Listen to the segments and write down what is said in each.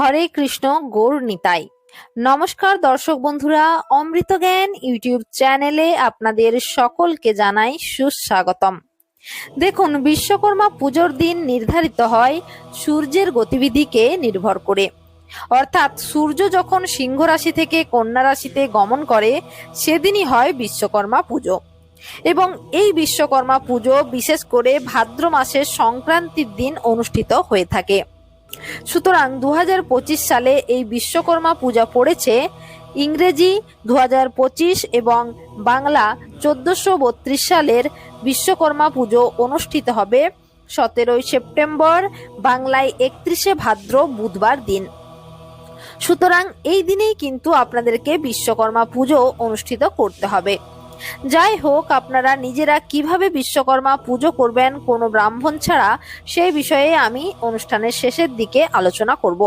হরে কৃষ্ণ, গৌর নিতাই। নমস্কার দর্শক বন্ধুরা, অমৃত জ্ঞান ইউটিউব চ্যানেলে আপনাদের সকলকে জানাই সুস্বাগতম। দেখুন, বিশ্বকর্মা পুজোর দিন নির্ধারিত হয় সূর্যের গতিবিধিকে নির্ভর করে। অর্থাৎ সূর্য যখন সিংহ রাশি থেকে কন্যা রাশিতে গমন করে, সেদিনই হয় বিশ্বকর্মা পুজো। এবং এই বিশ্বকর্মা পুজো বিশেষ করে ভাদ্র মাসের সংক্রান্তির দিন অনুষ্ঠিত হয়ে থাকে। সুতরাং দু হাজার পঁচিশ সালে এই বিশ্বকর্মা পূজা পড়েছে ইংরেজি দু হাজার পঁচিশ এবং বাংলা চোদ্দশো সালের বিশ্বকর্মা পুজো অনুষ্ঠিত হবে সতেরোই সেপ্টেম্বর, বাংলায় একত্রিশে ভাদ্র বুধবার দিন। সুতরাং এই দিনেই কিন্তু আপনাদেরকে বিশ্বকর্মা পুজো অনুষ্ঠিত করতে হবে। যাই হোক, আপনারা নিজেরা কীভাবে বিশ্বকর্মা পুজো করবেন কোনো ব্রাহ্মণ ছাড়া, সেই বিষয়ে আমি অনুষ্ঠানের শেষের দিকে আলোচনা করব।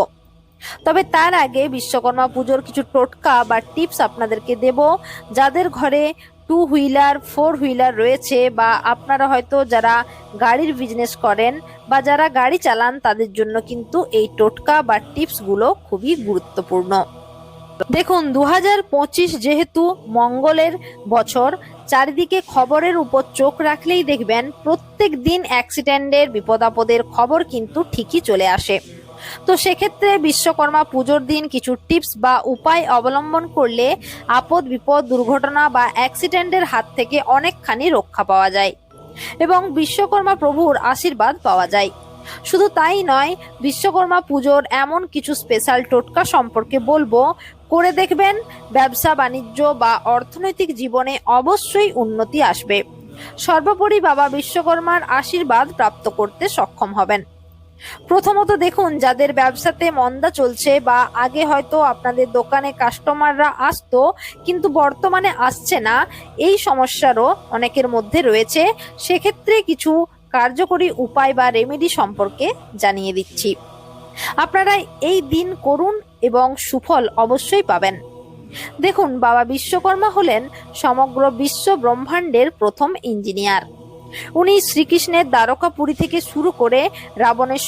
তবে তার আগে বিশ্বকর্মা পুজোর কিছু টোটকা বা টিপস আপনাদেরকে দেব। যাদের ঘরে টু হুইলার ফোর হুইলার রয়েছে বা আপনারা হয়তো যারা গাড়ির বিজনেস করেন বা যারা গাড়ি চালান, তাদের জন্য কিন্তু এই টোটকা বা টিপসগুলো খুবই গুরুত্বপূর্ণ। দেখুন দু হাজার পঁচিশ যেহেতু মঙ্গলের বছর, চারিদিকে খবরের উপর চোখ রাখলেই দেখবেন প্রত্যেক দিন অ্যাক্সিডেন্টের বিপদ আপদের খবর কিন্তু ঠিকই চলে আসে। তো সেক্ষেত্রে বিশ্বকর্মা পুজোর দিন কিছু টিপস বা উপায় অবলম্বন করলে আপদ, বিপদ, দুর্ঘটনা বা অ্যাক্সিডেন্টের হাত থেকে অনেকখানি রক্ষা পাওয়া যায় এবং বিশ্বকর্মা প্রভুর আশীর্বাদ পাওয়া যায়। শুধু তাই নয়, বিশ্বকর্মা পুজোর এমন কিছু স্পেশাল টোটকা সম্পর্কে বলব করে দেখবেন, ব্যবসা, বাণিজ্য বা অর্থনৈতিক জীবনে অবশ্যই উন্নতি আসবে। সর্বোপরি বাবা বিশ্বকর্মার আশীর্বাদ প্রাপ্ত করতে সক্ষম হবেন। প্রথমত দেখুন, যাদের ব্যবসাতে মন্দা চলছে বা আগে হয়তো আপনাদের দোকানে কাস্টমাররা আসতো, কিন্তু বর্তমানে আসছে না, এই সমস্যারও অনেকের মধ্যে রয়েছে। সেক্ষেত্রে কিছু কার্যকরী উপায় বা রেমেডি সম্পর্কে জানিয়ে দিচ্ছি। আপনারা এই দিন করুন এবং সুফল অবশ্যই পাবেন। দেখুন, বাবা বিশ্বকর্মা হলেন সমগ্র বিশ্ব ব্রহ্মাণ্ডের প্রথম ইঞ্জিনিয়ার। উনি শ্রীকৃষ্ণের দ্বারকাপুরী থেকে শুরু করে রাবণের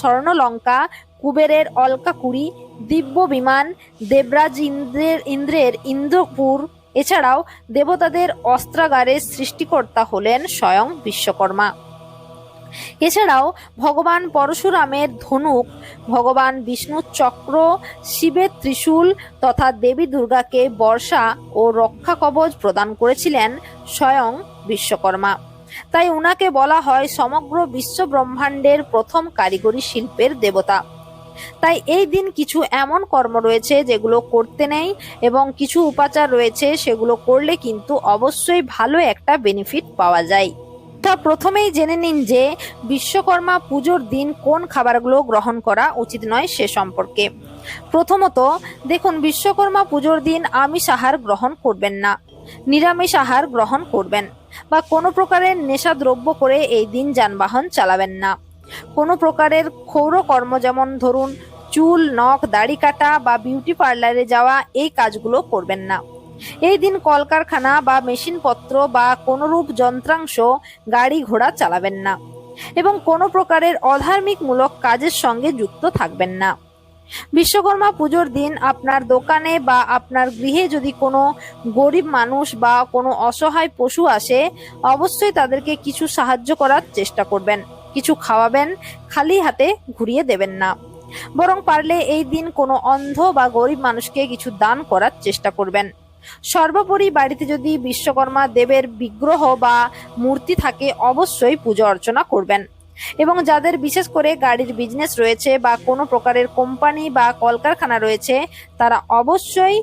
স্বর্ণলঙ্কা, কুবেরের অলকাকুড়ি দিব্য বিমান দেবরাজ ইন্দ্রের ইন্দ্রের ইন্দ্রপুর, এছাড়াও দেবতাদের অস্ত্রাগারের সৃষ্টিকর্তা হলেন স্বয়ং বিশ্বকর্মা। এছাড়াও ভগবান পরশুরামের ধনুক ভগবান বিষ্ণুর চক্র, শিবের ত্রিশূল তথা দেবী দুর্গাকে বর্ষা ও রক্ষা কবচ প্রদান করেছিলেন স্বয়ং বিশ্বকর্মা। তাই উনাকে বলা হয় সমগ্র বিশ্ব ব্রহ্মাণ্ডের প্রথম কারিগরি শিল্পের দেবতা। তাই এই দিন কিছু এমন কর্ম রয়েছে যেগুলো করতে নেই এবং কিছু উপাচার রয়েছে সেগুলো করলে কিন্তু অবশ্যই ভালো একটা বেনিফিট পাওয়া যায়। তা প্রথমেই জেনে নিন যে বিশ্বকর্মা পুজোর দিন কোন খাবারগুলো গ্রহণ করা উচিত নয় সে সম্পর্কে। প্রথমত, দেখুন, বিশ্বকর্মা পুজোর দিন আমিষ আহার গ্রহণ করবেন না। নিরামিষ আহার গ্রহণ করবেন বা কোনো প্রকারের নেশা দ্রব্য করে এই দিন যানবাহন চালাবেন না। কোনো প্রকারের ক্ষৌর কর্ম যেমন ধরুন, চুল, নখ, দাড়ি কাটা বা বিউটি পার্লারে যাওয়া এই কাজগুলো করবেন না। এই দিন কলকারখানা বা মেশিনপত্র বা কোনোরূপ যন্ত্রাংশ গাড়ি ঘোড়া চালাবেন না এবং কোনো প্রকারের অধার্মিকমূলক কাজের সঙ্গে যুক্ত থাকবেন না। বিশ্বকর্মা পুজোর দিন আপনার দোকানে বা আপনার গৃহে যদি কোনো গরিব মানুষ বা কোনো অসহায় পশু আসে, অবশ্যই তাদেরকে কিছু সাহায্য করার চেষ্টা করবেন। কিছু খাওয়াবেন, খালি হাতে ঘুরিয়ে দেবেন না। বরং পারলে এই দিন কোনো অন্ধ বা গরিব মানুষকে কিছু দান করার চেষ্টা করবেন। সর্বোপরি বাড়িতে যদি বিশ্বকর্মা দেবের বিগ্রহ বা মূর্তি থাকে, অবশ্যই পুজো অর্চনা করবেন। এবং যাদের বিশেষ করে গাড়ির বিজনেস রয়েছে বা কোনো প্রকারের কোম্পানি বা কলকারখানা রয়েছে, তারা অবশ্যই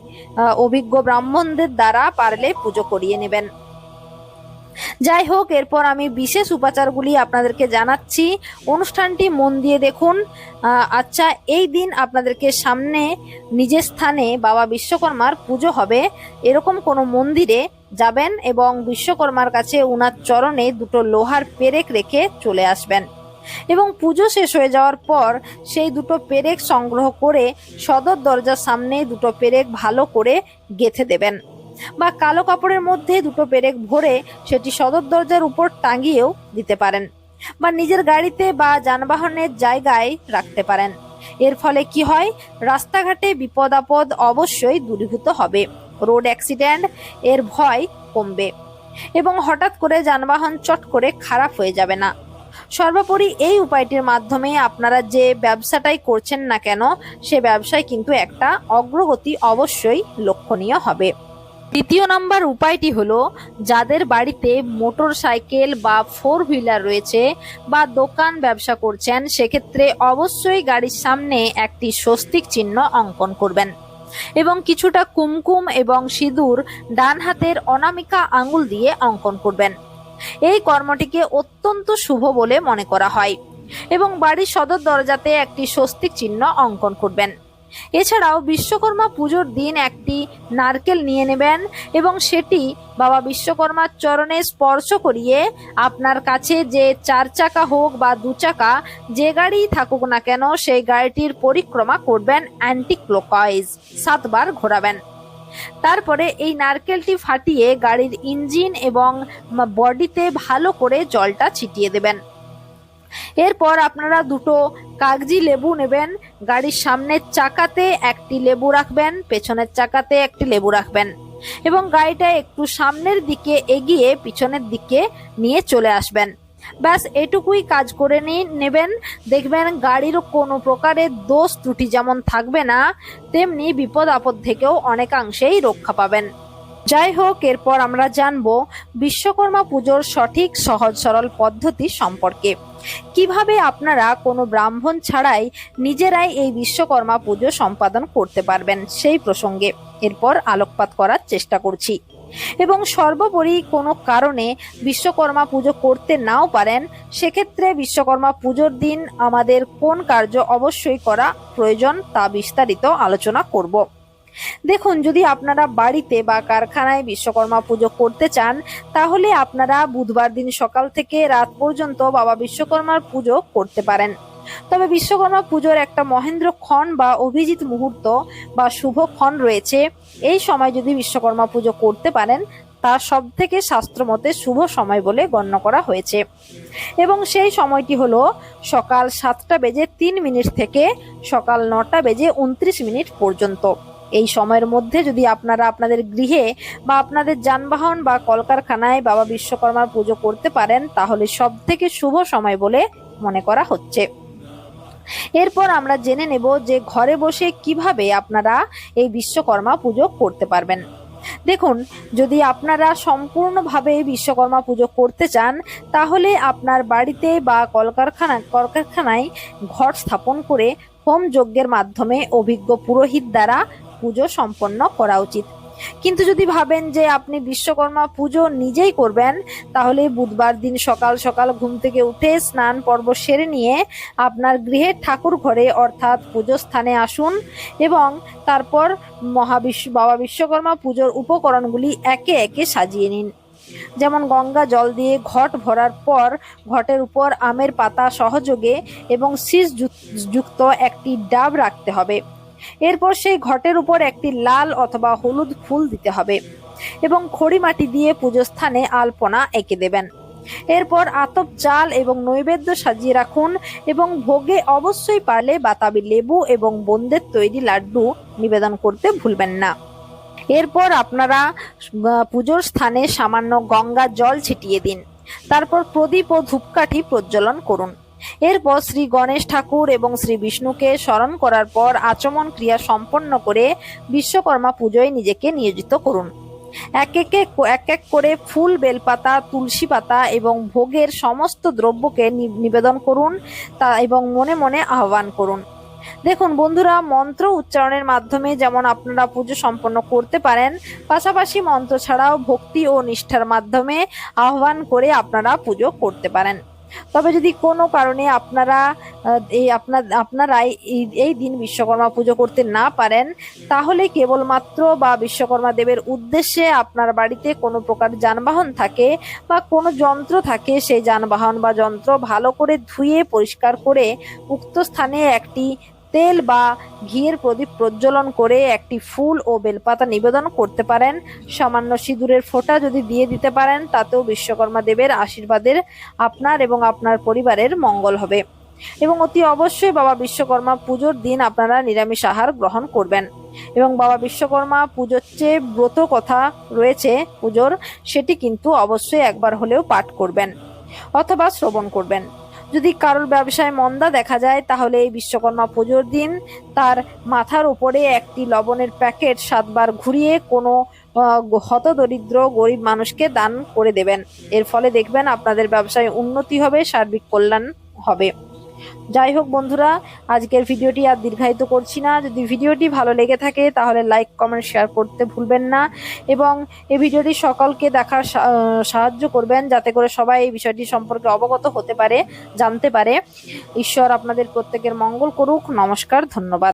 অভিজ্ঞ ব্রাহ্মণদের দ্বারা পারলে পুজো করিয়ে নেবেন। যাই হোক এরপর আমি বিশেষ উপাচারগুলি আপনাদেরকে জানাচ্ছি। অনুষ্ঠানটি মন দিয়ে দেখুন। আচ্ছা এই দিন আপনাদেরকে সামনে নিজের স্থানে বাবা বিশ্বকর্মার পুজো হবে। এরকম কোনো মন্দিরে যাবেন এবং বিশ্বকর্মার কাছে উনার চরণে দুটো লোহার পেরেক রেখে চলে আসবেন। এবং পুজো শেষ হয়ে যাওয়ার পর সেই দুটো পেরেক সংগ্রহ করে সদর দরজার সামনে দুটো পেরেক ভালো করে গেথে দেবেন। বা কালো কাপড়ের মধ্যে দুটো পেরেক ভরে সেটি সদর দরজার উপর টাঙিয়েও দিতে পারেন বা নিজের গাড়িতে বা যানবাহনের জায়গায় রাখতে পারেন। এর ফলে কি হয়? রাস্তাঘাটে বিপদ আপদ অবশ্যই দূরীভূত হবে। রোড অ্যাক্সিডেন্ট, এর ভয় কমবে এবং হঠাৎ করে যানবাহন চট করে খারাপ হয়ে যাবে না। সর্বোপরি এই উপায়টির মাধ্যমে আপনারা যে ব্যবসাটাই করছেন না কেন, সে ব্যবসায় কিন্তু একটা অগ্রগতি অবশ্যই লক্ষণীয় হবে। দ্বিতীয় নাম্বার উপায়টি হলো, যাদের বাড়িতে মোটর সাইকেল বা ফোর হুইলার রয়েছে বা দোকান ব্যবসা করছেন, সেক্ষেত্রে অবশ্যই গাড়ির সামনে একটি স্বস্তিক চিহ্ন অঙ্কন করবেন। এবং কিছুটা কুমকুম এবং সিঁদুর ডান হাতের অনামিকা আঙুল দিয়ে অঙ্কন করবেন। এই কর্মটিকে অত্যন্ত শুভ বলে মনে করা হয়। এবং বাড়ির সদর দরজাতে একটি স্বস্তিক চিহ্ন অঙ্কন করবেন। এছাড়াও বিশ্বকর্মা পুজোর দিন একটি নারকেল নিয়ে নেবেন এবং সেটি বাবা বিশ্বকর্মার চরণে স্পর্শ করিয়ে আপনার কাছে যে চার চাকা হোক বা দু চাকা, যে গাড়ি থাকুক না কেন, সেই গাড়িটির পরিক্রমা করবেন অ্যান্টি ক্লোকওয়াইজ সাতবার ঘোরাবেন। তারপরে এই নারকেলটি ফাটিয়ে গাড়ির ইঞ্জিন এবং বডিতে ভালো করে জলটা ছিটিয়ে দেবেন। এরপর আপনারা দুটো কাগজি লেবু নেবেন গাড়ির সামনের চাকাতে একটি লেবু রাখবেন, পেছনের চাকাতে একটি লেবু রাখবেন এবং গাড়িটা একটু সামনের দিকে এগিয়ে পিছনের দিকে নিয়ে চলে আসবেন। ব্যাস, এটুকুই কাজ করে নিয়ে নেবেন। দেখবেন গাড়ির কোনো প্রকারের দোষ ত্রুটি যেমন থাকবে না, তেমনি বিপদ আপদ থেকেও অনেকাংশেই রক্ষা পাবেন। যাই হোক, এরপর আমরা জানব বিশ্বকর্মা পুজোর সঠিক সহজ সরল পদ্ধতি সম্পর্কে। কীভাবে আপনারা কোনো ব্রাহ্মণ ছাড়াই নিজেরাই এই বিশ্বকর্মা পুজো সম্পাদন করতে পারবেন সেই প্রসঙ্গে এরপর আলোকপাত করার চেষ্টা করছি। এবং সর্বোপরি কোনো কারণে বিশ্বকর্মা পুজো করতে নাও পারেন, সেক্ষেত্রে বিশ্বকর্মা পুজোর দিন আমাদের কোন কার্য অবশ্যই করা প্রয়োজন তা বিস্তারিত আলোচনা করব। দেখুন, যদি আপনারা বাড়িতে বা কারখানায় বিশ্বকর্মা পুজো করতে চান, তাহলে আপনারা বুধবার দিন সকাল থেকে রাত পর্যন্ত বাবা বিশ্বকর্মার পুজো করতে পারেন। তবে বিশ্বকর্মা পুজোর একটা মহেন্দ্র ক্ষণ বা অভিজিৎ মুহূর্ত বা শুভ ক্ষণ রয়েছে। এই সময় যদি বিশ্বকর্মা পুজো করতে পারেন, তা সব থেকে শাস্ত্রমতে শুভ সময় বলে গণ্য করা হয়েছে। এবং সেই সময়টি হলো সকাল সাতটা বেজে তিন মিনিট থেকে সকাল নটা বেজে উনত্রিশ মিনিট পর্যন্ত। এই সময়ের মধ্যে যদি আপনারা আপনাদের গৃহে বা আপনাদের যানবাহন বা কলকারখানায় বাবা বিশ্বকর্মার পুজো করতে পারেন, তাহলে সব থেকে শুভ সময় বলে মনে করা হচ্ছে। এরপর আমরা জেনে নেব যে ঘরে বসে কীভাবে আপনারা এই বিশ্বকর্মা পুজো করতে পারবেন। দেখুন, যদি আপনারা সম্পূর্ণভাবে বিশ্বকর্মা পুজো করতে চান, তাহলে আপনার বাড়িতে বা কলকারখানা, কলকারখানায় ঘর স্থাপন করে হোম যজ্ঞের মাধ্যমে অভিজ্ঞ পুরোহিত দ্বারা পুজো সম্পন্ন করা উচিত। কিন্তু যদি ভাবেন যে আপনি বিশ্বকর্মা পুজো নিজেই করবেন, তাহলে বুধবার দিন সকাল সকাল ঘুম থেকে উঠে স্নান পর্ব সেরে নিয়ে আপনার গৃহের ঠাকুর ঘরে অর্থাৎ পুজো স্থানে আসুন এবং তারপর মহাবিশ্ব, বাবা বিশ্বকর্মা পুজোর উপকরণগুলি একে একে সাজিয়ে নিন। যেমন গঙ্গা জল দিয়ে ঘট ভরার পর ঘটের উপর আমের পাতা সহযোগে এবং শীষ যুক্ত একটি ডাব রাখতে হবে। এরপর সেই ঘটের উপর একটি লাল অথবা হলুদ ফুল দিতে হবে এবং খড়ি মাটি দিয়ে পুজো স্থানে আলপনা এঁকে দেবেন। এরপর আতপ চাল এবং নৈবেদ্য সাজিয়ে রাখুন এবং ভোগে অবশ্যই পারলে বাতাবি লেবু এবং বোন্দের তৈরি লাড্ডু নিবেদন করতে ভুলবেন না। এরপর আপনারা পুজোর স্থানে সামান্য গঙ্গা জল ছিটিয়ে দিন। তারপর প্রদীপ ও ধূপকাঠি প্রজ্বলন করুন। এরপর শ্রী গণেশ ঠাকুর এবং শ্রী বিষ্ণুকে স্মরণ করার পর আচমন ক্রিয়া সম্পন্ন করে বিশ্বকর্মা পুজোয় নিজেকে নিয়োজিত করুন। এক একে এক এক করে ফুল, বেলপাতা, তুলসী পাতা এবং ভোগের সমস্ত দ্রব্যকে নিবেদন করুন তা এবং মনে মনে আহ্বান করুন। দেখুন বন্ধুরা, মন্ত্র উচ্চারণের মাধ্যমে যেমন আপনারা পুজো সম্পন্ন করতে পারেন, পাশাপাশি মন্ত্র ছাড়াও ভক্তি ও নিষ্ঠার মাধ্যমে আহ্বান করে আপনারা পুজো করতে পারেন। তবে যদি কোনো কারণে আপনারা এই আপনার আপনারাই এই দিন বিশ্বকর্মা পুজো করতে না পারেন, তাহলে কেবলমাত্র বা বিশ্বকর্মা দেবের উদ্দেশ্যে আপনার বাড়িতে কোনো প্রকার যানবাহন থাকে বা কোনো যন্ত্র থাকে, সেই যানবাহন বা যন্ত্র ভালো করে ধুয়ে, পরিষ্কার করে উক্ত স্থানে একটি তেল বা ঘিয়ের প্রদীপ প্রজ্বলন করে একটি ফুল ও বেলপাতা নিবেদন করতে পারেন। সামান্য সিঁদুরের ফোঁটা যদি দিয়ে দিতে পারেন, তাতেও বিশ্বকর্মা দেবের আশীর্বাদের আপনার এবং আপনার পরিবারের মঙ্গল হবে। এবং অতি অবশ্যই বাবা বিশ্বকর্মা পুজোর দিন আপনারা নিরামিষ আহার গ্রহণ করবেন। এবং বাবা বিশ্বকর্মা পুজোর চেয়ে ব্রত কথা রয়েছে পুজোর, সেটি কিন্তু অবশ্যই একবার হলেও পাঠ করবেন অথবা শ্রবণ করবেন। যদি কারোর ব্যবসায় মন্দা দেখা যায়, তাহলে এই বিশ্বকর্মা পুজোর দিন তার মাথার উপরে একটি লবণের প্যাকেট সাতবার ঘুরিয়ে কোনো হত হতদরিদ্র গরিব মানুষকে দান করে দেবেন। এর ফলে দেখবেন আপনাদের ব্যবসায় উন্নতি হবে, সার্বিক কল্যাণ হবে। যাই হোক বন্ধুরা, আজকের ভিডিওটি আর দীর্ঘায়িত করছি না। যদি ভিডিওটি ভালো লেগে থাকে, তাহলে লাইক কমেন্ট শেয়ার করতে ভুলবেন না। এবং এই ভিডিওটি সকলকে দেখার সাহায্য করবেন, যাতে করে সবাই এই বিষয়টি সম্পর্কে অবগত হতে পারে, জানতে পারে। ঈশ্বর আপনাদের প্রত্যেকের মঙ্গল করুক। নমস্কার, ধন্যবাদ।